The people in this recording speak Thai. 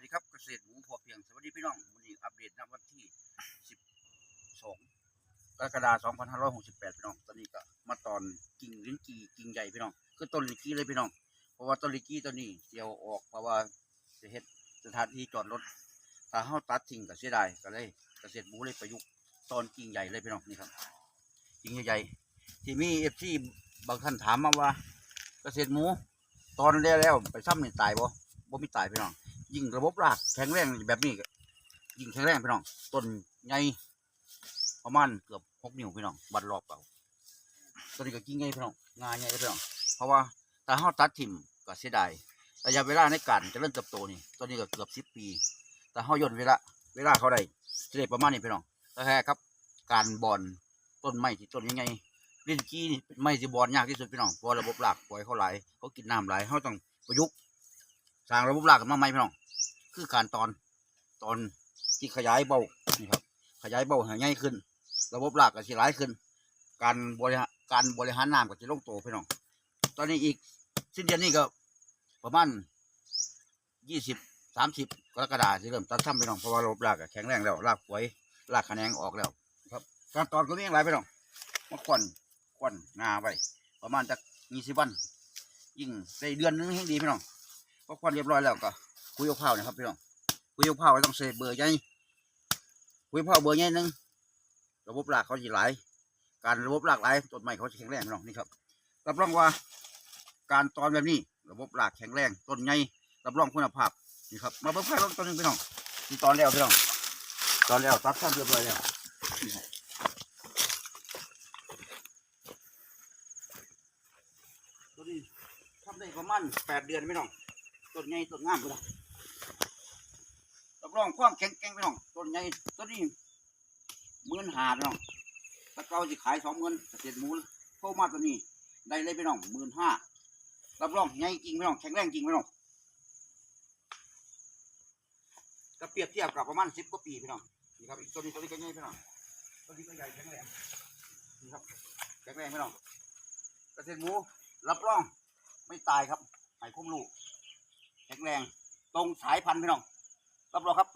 วัสดีครับเกษตรหมูพอเพียง สวัสดีพี่น้องวันนี้อัปเดตณวันที่ 12กรกฎาคม2568 พี่น้อง ตอนนี้ก็มาตอนกิ่งลิ้นจี่กิ่งใหญ่พี่น้อง คือต้นลิ้นจี่เลยพี่น้อง เพราะว่าต้นลิ้นจี่ตัวนี้เดียวออกเพราะว่าจะเฮ็ดสถานที่จอดรถ ถ้าเฮาตัดทิ้งก็เสียดายก็เลยเกษตรหมูเลยประยุกต์ตอนกิ่งใหญ่เลยพี่น้องนี่ครับ กิ่งใหญ่ที่มี FC บางท่านถามมาว่า เกษตรหมู ตอนแล้วแล้วไปซ้ำนี่ตายบ่บ่มีตายพี่น้อง ยิ่งระบบรากแข็งแรงแบบนี้ก็ยิ่งแข็งแรงพี่น้องต้นใหญ่ประมาณเกือบหกนิ้วพี่น้องบัดรอบเปล่าต้นนี้ก็กิ่งใหญ่พี่น้องงาใหญ่เลยพี่น้องเพราะว่าถ้าเฮาตัดทิ่มก็เสียดายระยะเวลาในการจะเริ่มเติบโตนี่ต้นนี้ก็เกือบสิบปี แต่เฮาย่นเวลาเวลาเขาได้จะได้ประมาณนี้พี่น้องแต่แค่ครับ การบอนต้นไม้ที่ต้นยังไงลิ้นจี้นี่เป็นไม้ที่บอนยากที่สุดพี่น้องเพราะระบบรากปล่อยเขาไหลเขากินน้ำไหลเขาต้องประยุกต์สร้างระบบรากกันมาใหม่พี่น้อง คือการตอนตอนที่ขยายเบานี่ครับ ขยายเบาให้ใหญ่ขึ้น ระบบรากก็สิหลายขึ้น การบริหารการบริหารน้ำก็จะลงตัวพี่น้อง ตอนนี้อีกสิ้นเดือนนี้ก็ประมาณยี่สิบสามสิบกรกฎาคมจะเริ่มตัดซ้ำพี่น้องเพราะว่าระบบรากก็แข็งแรงแล้วรากป่วยรากแขนงออกแล้ว ครับ การตอนก็มีอย่างไรพี่น้องมาควันควันงาไว้ประมาณจากยี่สิบวัน ยิ่งได้เดือนนึงให้ดีพี่น้องพอควันเรียบร้อยแล้วก็ คุยเอาเผานะครับพี่น้องคุยเอาเผาต้องใส่เบอร์ใหญ่คุยเอาเผาเบอร์ใหญ่หนึงระบบรากเขาจะหลาย การระบบรากหลายต้นไม้เขาจะแข็งแรงพี่น้องนี่ครับรับรองว่า การตอนแบบนี้ ระบบรากแข็งแรงต้นใหญ่รับรองคุณภาพนี่ครับมาเบิ่งไฟรถต้นหนึงพี่น้องที่ตอนแล้วพี่น้องตอนแล้วตัดซ้ำเรียบร้อยแล้วตัวนี้ทำได้ประมาณแปดเดือนไม่น้องต้นใหญ่ต้นงามเลย รับรองความแข็งแกร่งไม่น้องต้นใหญ่ต้นนี้หมื่นหาพี่น้องถ้าเก่าจะขายสองหมื่นเกษตรหมูเข้ามาตัวนี้ ได้เลยพี่น้องหมื่นห้ารับรองใหญ่จริงพี่น้องแข็งแรงจริงพี่น้องก็เปรียบเทียบกับประมาณสิบกว่าปีพี่น้องนี่ครับอีกตัวนี้ตัวนี้ก็ใหญ่พี่น้องตัวนี้ก็ใหญ่แข็งแรงนี่ครับแข็งแรงพี่น้องเกษตรหมูรับรองไม่ตายครับให้คุ้มลูกแข็งแรง ตรงสายพันธุ์พี่น้อง รับรองครับ